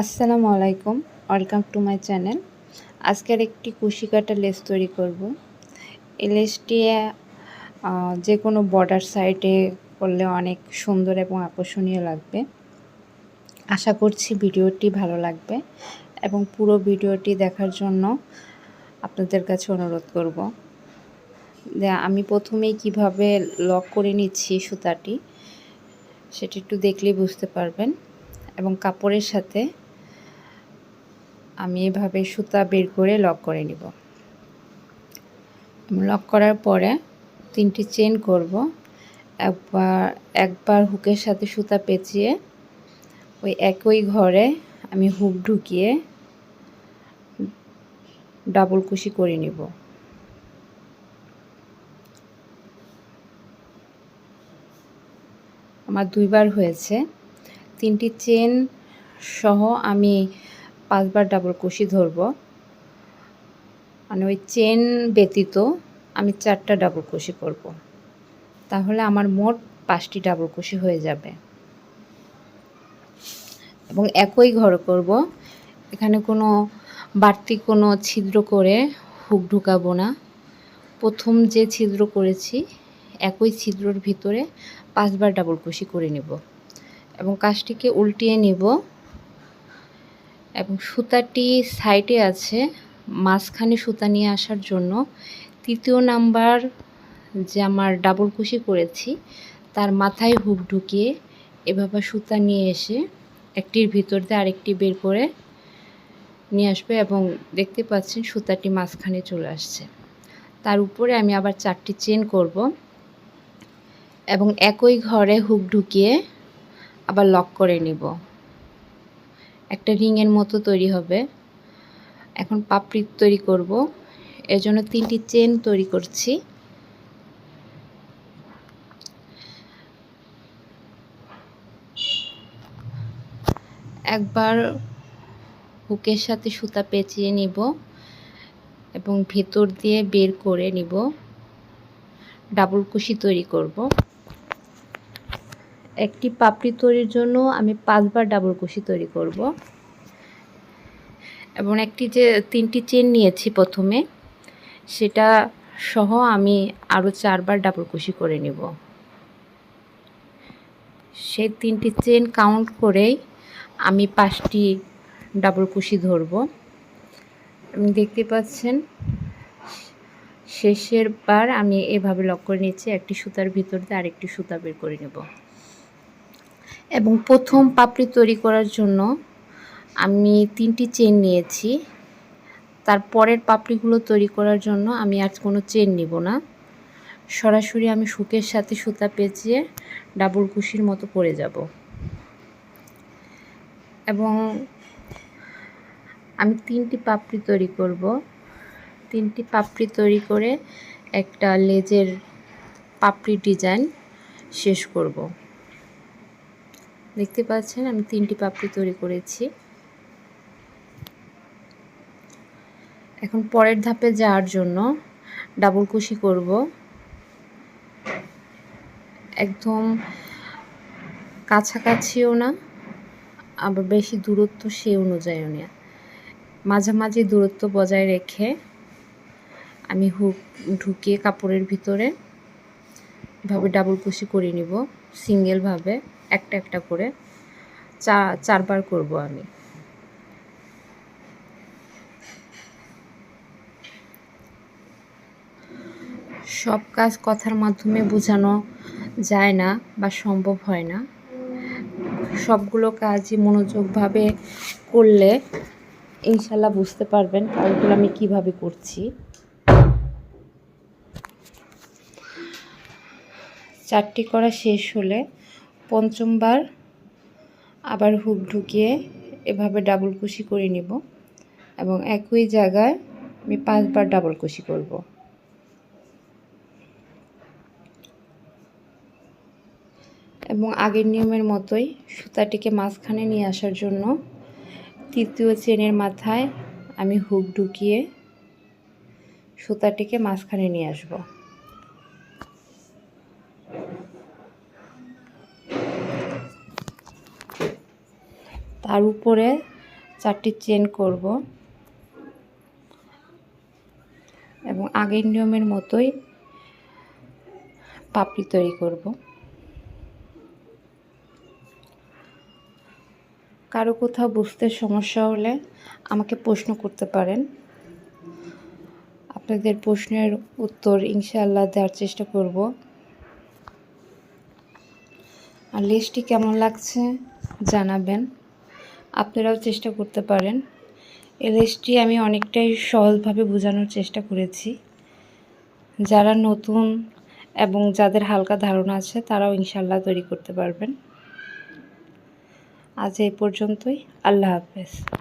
আসসালামু আলাইকুম। Welcome to my channel আজকের একটি কুশি কাটা লেস তৈরি করব। এই লেসটি যে কোনো বর্ডার সাইডে করলে অনেক সুন্দর এবং আকর্ষণীয় লাগবে। আশা করছি ভিডিওটি ভালো লাগবে এবং পুরো ভিডিওটি দেখার জন্য আপনাদের কাছে অনুরোধ করব। আমি প্রথমেই কীভাবে লক করে নিচ্ছি সুতাটি, সেটি একটু দেখলেই বুঝতে পারবেন এবং কাপড়ের সাথে আমি এভাবে সুতা বের করে লক করে নিব। লক করার পরে তিনটি চেন করব। একবার একবার হুকের সাথে সুতা পেঁচিয়ে ওই একই ঘরে আমি হুক ঢুকিয়ে ডাবল কুশি করে নিব। আমার দুইবার হয়েছে। তিনটি চেন সহ আমি পাঁচবার ডাবল কুশি ধরব। মানে ওই চেন ব্যতীত আমি চারটা ডাবল কুশি করব। তাহলে আমার মোট পাঁচটি ডাবল কুশি হয়ে যাবে। এবং একই ঘর করব। এখানে কোনো বাড়তি কোনো ছিদ্র করে হুক ঢুকাবো না। প্রথম যে ছিদ্র করেছি, একই ছিদ্রর ভিতরে পাঁচবার ডাবল কুশি করে নেব। এবং কাজটিকে উল্টিয়ে নিব। এবং সুতাটি সাইডে আছে। মাঝখানে সুতা নিয়ে আসার জন্য। তৃতীয় নাম্বার যে আমার ডাবল কুশি করেছি, তার মাথায় হুক ঢুকিয়ে এভাবে সুতা নিয়ে এসে একটির ভিতর দিয়ে আরেকটি বের করে নিয়ে আসবে এবং দেখতে পাচ্ছেন সুতাটি মাঝখানে চলে আসছে। তার উপরে আমি আবার চারটি চেন করব এবং একই ঘরে হুক ঢুকিয়ে আবার লক করে নিব। একটা রিংয়ের মতো তৈরি হবে। এখন পাপড়ি তৈরি করব। এর জন্য তিনটি চেন তৈরি করছি। একবার হুকের সাথে সুতা পেঁচিয়ে নিব এবং ভেতর দিয়ে বের করে নিব। ডাবল কুশি তৈরি করব। একটি পাপড়ি তৈরির জন্য আমি পাঁচবার ডাবল কুশি তৈরি করব। এবং একটি যে, তিনটি চেন নিয়েছি প্রথমে, সেটা সহ আমি আরও চারবার ডাবল কুশি করে নেব। সেই তিনটি চেন কাউন্ট করেই আমি পাঁচটি ডাবল কুশি ধরব। আপনি দেখতে পাচ্ছেন, শেষের বার আমি এভাবে লক করে নিচ্ছি একটি সুতার ভিতর দিয়ে আরেকটি সুতা বের করে নেব। এবং প্রথম পাপড়ি তৈরি করার জন্য আমি তিনটি চেন নিয়েছি। তারপরের পাপড়িগুলো তৈরি করার জন্য আমি আর কোনো চেন নিব না। সরাসরি আমি শুকের সাথে সুতা পেঁচিয়ে ডাবল কুশির মতো করে যাব। এবং আমি তিনটি পাপড়ি তৈরি করব। তিনটি পাপড়ি তৈরি করে একটা লেজের পাপড়ি ডিজাইন শেষ করব। দেখতে পাচ্ছেন, আমি তিনটি পাপড়ি তৈরি করেছি। এখন পরের ধাপে যাওয়ার জন্য ডাবল কুশি করব। একদম কাছাকাছিও না, আবার বেশি দূরত্ব সে অনুযায়ীও না। মাঝামাঝি দূরত্ব বজায় রেখে আমি হুক, ঢুকিয়ে কাপড়ের ভিতরে ভাবে ডাবল কুশি করে নিব সিঙ্গেলভাবে একটা একটা করে চা, চারবার করব আমি। সব কাজ কথার মাধ্যমে বোঝানো যায় না বা সম্ভব হয় না। সবগুলো কাজই মনোযোগভাবে করলে ইনশাল্লাহ বুঝতে পারবেন কাজগুলো আমি কীভাবে করছি। চারটি করা শেষ হলে পঞ্চমবার আবার হুক ঢুকিয়ে এভাবে ডাবল কুশি করে নিব এবং একই জায়গায় আমি পাঁচবার ডাবল কুশি করব। এবং আগের নিয়মের মতোই সুতাটিকে মাঝখানে নিয়ে আসার জন্য তৃতীয় চেনের মাথায় আমি হুক ঢুকিয়ে সুতাটিকে মাঝখানে নিয়ে আসব। তার উপরে চারটি চেন করব। এবং আগের নিয়মের মতোই পাপড়ি তৈরি করব। কারও কোথাও বুঝতে সমস্যা হলে আমাকে প্রশ্ন করতে পারেন। আপনাদের প্রশ্নের উত্তর ইনশাআল্লাহ দেওয়ার চেষ্টা করব। আর লিস্টটি কেমন লাগছে জানাবেন। আপনারাও চেষ্টা করতে পারেন। এলএসটি আমি অনেকটাই সহজভাবে বোঝানোর চেষ্টা করেছি। যারা নতুন এবং যাদের হালকা ধারণা আছে, তারাও ইনশাল্লাহ তৈরি করতে পারবেন। আজ এই পর্যন্তই। আল্লাহ হাফেজ।